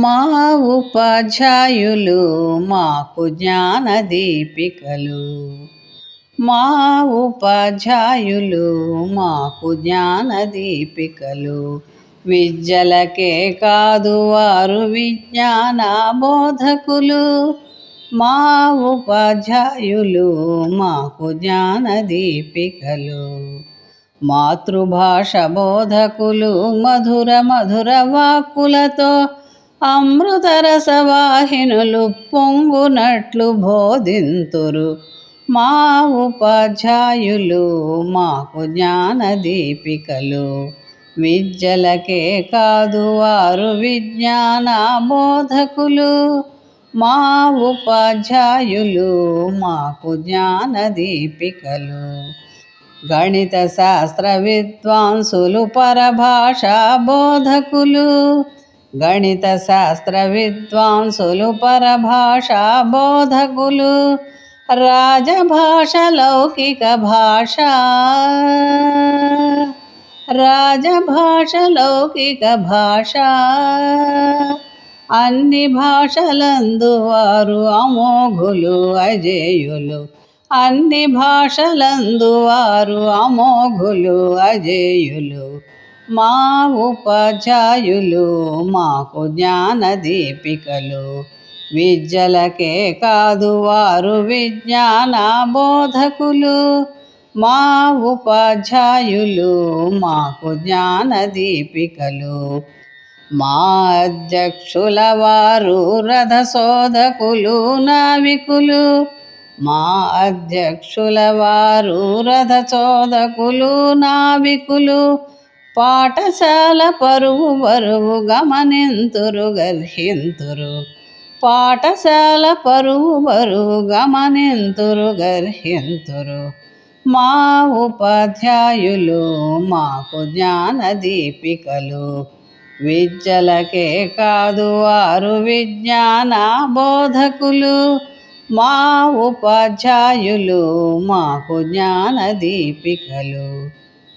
మా ఉపాధ్యాయులు మాకు జ్ఞానదీపికలు. మా ఉపాధ్యాయులు మాకు జ్ఞానదీపికలు. విద్యలకే కాదు వారు విజ్ఞాన బోధకులు. మా ఉపాధ్యాయులు మాకు జ్ఞానదీపికలు. మాతృభాష బోధకులు మధుర మధుర వాక్కులతో అమృతరసవాహినులు పొంగునట్లు బోధింతురు. మా ఉపాధ్యాయులు మాకు జ్ఞాన దీపికలు విద్యలకే కాదు వారు విజ్ఞాన బోధకులు మా ఉపాధ్యాయులు మాకు జ్ఞాన దీపికలు గణిత శాస్త్ర విద్వాంసులు పరభాషా బోధకులు. గణిత శాస్త్ర విద్వాంసులు పరభాషా బోధకులు రాజభాష లౌకిక భాష రాజభాష లౌకిక భాష అన్ని భాషలందు వారు అమోఘులు అజేయులు. అన్ని భాషలందు వారు అమోఘులు అజేయులు. మా ఉపాధ్యాయులు మాకు జ్ఞాన దీపికలు. విద్యలకే కాదు వారు విజ్ఞాన బోధకులు. మా ఉపాధ్యాయులు మాకు జ్ఞాన దీపికలు. మా అధ్యక్షుల వారు రథశోధకులు నావికులు. మా అధ్యక్షుల వారు రథశోధకులు నావికులు. పాఠశాల పరువు బరువు గమనింతురు గర్హింతురు. పాఠశాల పరువు బరువు గమనింతురు గర్హింతురు. మా ఉపాధ్యాయులు మాకు జ్ఞాన దీపికలు. విద్యలకే కాదు వారు విజ్ఞాన బోధకులు. మా ఉపాధ్యాయులు మాకు జ్ఞాన దీపికలు.